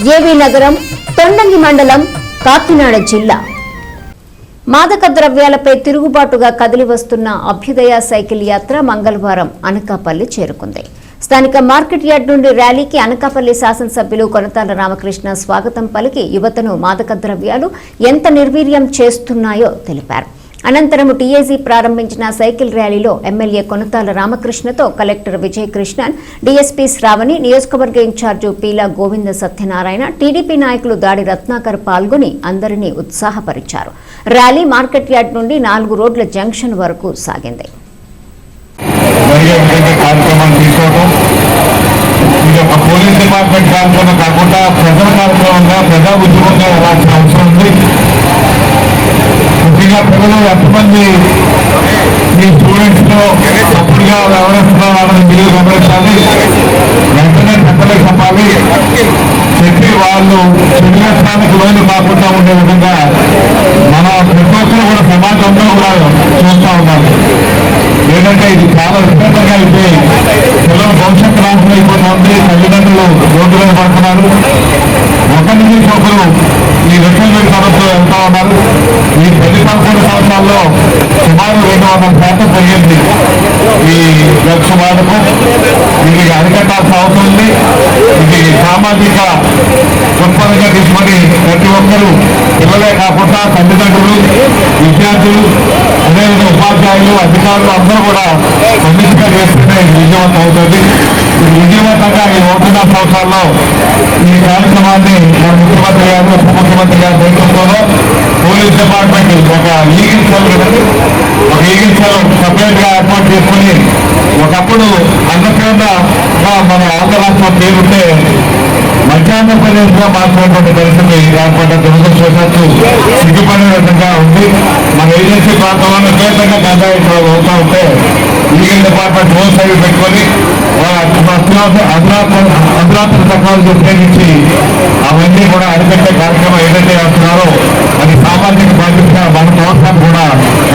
ఏవి నగరం తొండంగి మండలం కాకినాడ జిల్లా. మాదక ద్రవ్యాలపై తిరుగుబాటుగా కదిలి వస్తున్న అభ్యుదయ సైకిల్ యాత్ర మంగళవారం అనకాపల్లి చేరుకుంది. స్థానిక మార్కెట్ యార్డ్ నుండి ర్యాలీకి అనకాపల్లి శాసనసభ్యులు కొనతాల రామకృష్ణ స్వాగతం పలికి యువతను మాదక ద్రవ్యాలు ఎంత నిర్వీర్యం చేస్తున్నాయో తెలిపారు. అనంతరం టీఏజీ ప్రారంభించిన సైకిల్ ర్యాలీలో ఎమ్మెల్యే కొనతాల రామకృష్ణతో కలెక్టర్ విజయ్ కృష్ణన్ డీఎస్పీ శ్రావణి నియోజకవర్గ ఇన్ఛార్జు పీలా గోవింద సత్యనారాయణ టీడీపీ నాయకులు దాడి రత్నాకర్ పాల్గొని అందరినీ ఉత్సాహపరిచారు. ర్యాలీ మార్కెట్ యార్డ్ నుండి నాలుగు రోడ్ల జంక్షన్ వరకు సాగింది. పోలీస్ డిపార్ట్మెంట్ కార్యక్రమం కాకుండా ప్రజల కార్యక్రమంగా ప్రజా ఉద్యమంగా అవసరం ఉంది. ముఖ్యంగా ప్రజలు ఎంతమంది మీ స్టూడెంట్స్లో తప్పుడుగా వ్యవహరిస్తున్నారని మీరు గమనించాలి. వెంటనే పెద్దలకు చెప్పాలి. చెప్పి వాళ్ళు చెడుగస్తానికి లోను కాకుండా ఉండే విధంగా మన ప్రతి ఒక్కరు కూడా సమాజంలో కూడా చూస్తూ ఉన్నారు. ఏంటంటే ఇది చాలా విపరీతంగా అయిపోయి పిల్లల భవిష్యత్తు నాశనం అయిపోతుంది తల్లిదండ్రులు రోడ్డు మీద పడుతున్నారు. ఒకరి నుంచి ఒకరు ఈ రికవరీ సమస్యలు వెళ్తా ఉన్నారు ఈ పెళ్ళి పదకొండు సంవత్సరాల్లో సుమారు రెండు వందల శాతం పెరిగింది ఈ డ్రగ్స్ వాడకం ఇది అరికట్టాల్సిన అవసరం ఉంది. ఇది సామాజిక దృక్పథంగా తీసుకొని ప్రతి ఒక్కరూ పిల్లలే కాకుండా తల్లిదండ్రులు విద్యార్థులు అదేవిధంగా ఉపాధ్యాయులు అధికారులు అందరూ కూడా సమిష్టిగా చేస్తేనే విజయవంతం అవుతుంది. విజయవంతంగా ఈ ఒకటిన్నర సంవత్సరాల్లో ఈ కార్యక్రమాన్ని మన ముఖ్యమంత్రి గారు ఉప ముఖ్యమంత్రి గారి నేతృత్వంలో పోలీస్ డిపార్ట్మెంట్ ఒక లీగల్ సెల్ ఒక లీగల్ సెల్ సపరేట్గా ఏర్పాటు చేసుకుని ఒకప్పుడు అన్నపూర్ణ మన ఆంధ్ర రాష్ట్రం పేరుంటే మధ్యాహ్నప్రదేశ్గా మార్చినటువంటి పరిస్థితి ఏర్పడ్డ దురదృష్టవశాత్తు సిగ్గుపడిన విధంగా ఉంది. మన ఏజెన్సీ ప్రాంతంలో విపరీతంగా గంజాయి అవుతా ఉంటే లీగల్ డిపార్ట్మెంట్ రోడ్ సైడ్ పెట్టుకొని అధునాత్మ టెక్నాలజీ ఉపయోగించి అవన్నీ కూడా అరిపెట్టే కార్యక్రమం ఏదైతే చేస్తున్నారో అది సామాజిక బాధ్యతగా మన ప్రభుత్వం కూడా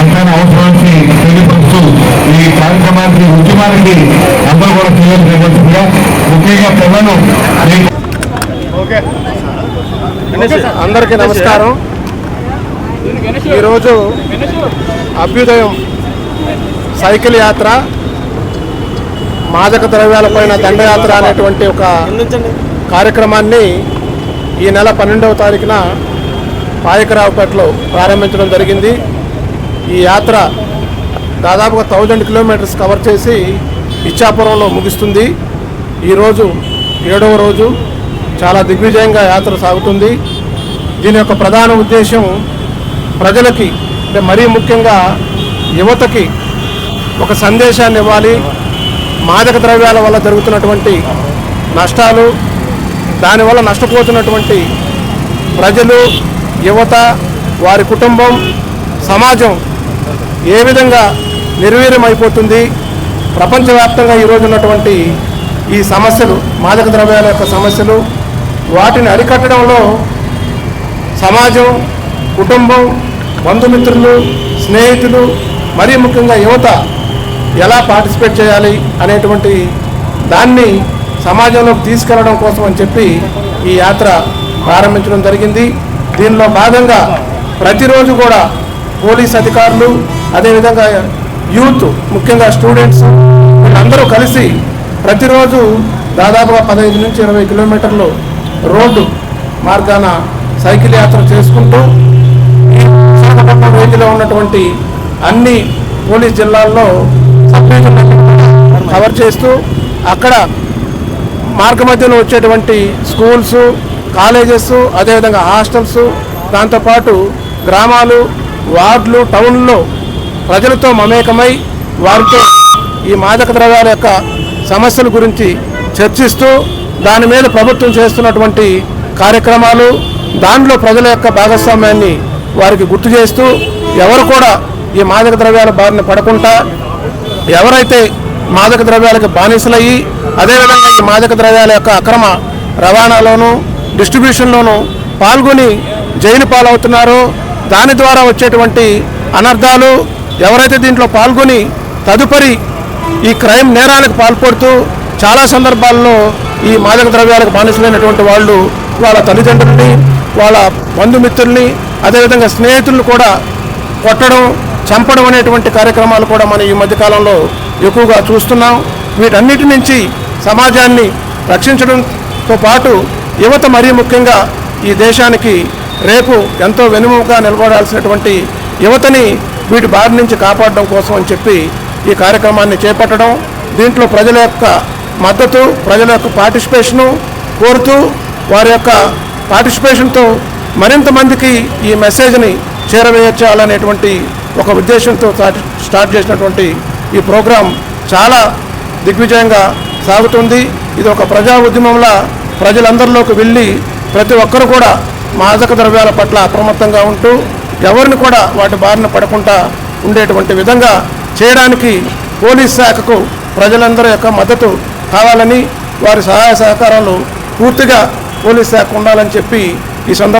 ఎంతైనా అవసరానికి తెలియపరుస్తూ ఈ కార్యక్రమానికి ఉద్యమానికి అందరూ కూడా తెలియజేయవలసిందిగా ముఖ్యంగా పిల్లలు ఈ అందరికీ నమస్కారం. ఈరోజు అభ్యుదయం సైకిల్ యాత్ర మాదక ద్రవ్యాలపైన దండయాత్ర అనేటువంటి ఒక కార్యక్రమాన్ని ఈ నెల పన్నెండవ తారీఖున పాయకరావుపేటలో ప్రారంభించడం జరిగింది. ఈ యాత్ర దాదాపుగా థౌజండ్ కిలోమీటర్స్ కవర్ చేసి ఇచ్చాపురంలో ముగుస్తుంది. ఈరోజు ఏడవ రోజు చాలా దిగ్విజయంగా యాత్ర సాగుతుంది. దీని యొక్క ప్రధాన ఉద్దేశం ప్రజలకి అంటే మరీ ముఖ్యంగా యువతకి ఒక సందేశాన్ని ఇవ్వాలి. మాదక ద్రవ్యాల వల్ల జరుగుతున్నటువంటి నష్టాలు దానివల్ల నష్టపోతున్నటువంటి ప్రజలు యువత వారి కుటుంబం సమాజం ఏ విధంగా నిర్వీర్యమైపోతుంది ప్రపంచవ్యాప్తంగా ఈరోజు ఉన్నటువంటి ఈ సమస్యలు మాదక ద్రవ్యాల యొక్క సమస్యలు వాటిని అరికట్టడంలో సమాజం కుటుంబం బంధుమిత్రులు స్నేహితులు మరీ ముఖ్యంగా యువత ఎలా పార్టిసిపేట్ చేయాలి అనేటువంటి దాన్ని సమాజంలోకి తీసుకెళ్ళడం కోసం అని చెప్పి ఈ యాత్ర ప్రారంభించడం జరిగింది. దీనిలో భాగంగా ప్రతిరోజు కూడా పోలీస్ అధికారులు అదేవిధంగా యూత్ ముఖ్యంగా స్టూడెంట్స్ వీళ్ళందరూ కలిసి ప్రతిరోజు దాదాపుగా పదహైదు నుంచి ఇరవై కిలోమీటర్లు రోడ్డు మార్గాన సైకిల్ యాత్ర చేసుకుంటూ ఈ విశాఖపట్నం రేంజ్లో ఉన్నటువంటి అన్ని పోలీస్ జిల్లాల్లో కవర్ చేస్తూ అక్కడ మార్గ మధ్యలో వచ్చేటువంటి స్కూల్స్ కాలేజెస్ అదేవిధంగా హాస్టల్స్ దాంతోపాటు గ్రామాలు వార్డులు టౌన్లో ప్రజలతో మమేకమై వారితో ఈ మాదక ద్రవ్యాల యొక్క సమస్యల గురించి చర్చిస్తూ దాని మీద ప్రభుత్వం చేస్తున్నటువంటి కార్యక్రమాలు దాంట్లో ప్రజల యొక్క భాగస్వామ్యాన్ని వారికి గుర్తు చేస్తూ ఎవరు కూడా ఈ మాదక ద్రవ్యాల బారిన పడకుండా ఎవరైతే మాదక ద్రవ్యాలకు బానిసలయ్యి అదేవిధంగా ఈ మాదక ద్రవ్యాల యొక్క అక్రమ రవాణాలోనూ డిస్ట్రిబ్యూషన్లోనూ పాల్గొని జైలు పాలవుతున్నారో దాని ద్వారా వచ్చేటువంటి అనర్థాలు ఎవరైతే దీంట్లో పాల్గొని తదుపరి ఈ క్రైమ్ నేరాలకు పాల్పడుతూ చాలా సందర్భాల్లో ఈ మాదక ద్రవ్యాలకు బానిసలైనటువంటి వాళ్ళు వాళ్ళ తల్లిదండ్రుల్ని వాళ్ళ బంధుమిత్రుల్ని అదేవిధంగా స్నేహితులను కూడా కొట్టడం చంపడం అనేటువంటి కార్యక్రమాలు కూడా మనం ఈ మధ్యకాలంలో ఎక్కువగా చూస్తున్నాం. వీటన్నిటి నుంచి సమాజాన్ని రక్షించడంతో పాటు యువత మరీ ముఖ్యంగా ఈ దేశానికి రేపు ఎంతో వెనుముగా నిలబడాల్సినటువంటి యువతని వీటి బారి నుంచి కాపాడడం కోసం అని చెప్పి ఈ కార్యక్రమాన్ని చేపట్టడం దీంట్లో ప్రజల యొక్క మద్దతు ప్రజల యొక్క పార్టిసిపేషను కోరుతూ వారి యొక్క పార్టిసిపేషన్తో మరింత మందికి ఈ మెసేజ్ని చేరవేయచ్చాలనేటువంటి ఒక ఉద్దేశంతో స్టార్ట్ స్టార్ట్ చేసినటువంటి ఈ ప్రోగ్రాం చాలా దిగ్విజయంగా సాగుతుంది. ఇది ఒక ప్రజా ఉద్యమంలా ప్రజలందరిలోకి వెళ్ళి ప్రతి ఒక్కరు కూడా మాదక ద్రవ్యాల పట్ల అప్రమత్తంగా ఉంటూ ఎవరిని కూడా వాటి బారిన పడకుండా ఉండేటువంటి విధంగా చేయడానికి పోలీస్ శాఖకు ప్రజలందరి యొక్క మద్దతు కావాలని వారి సహాయ సహకారాలు పూర్తిగా పోలీస్ శాఖ ఉండాలని చెప్పి ఈ సందర్భంగా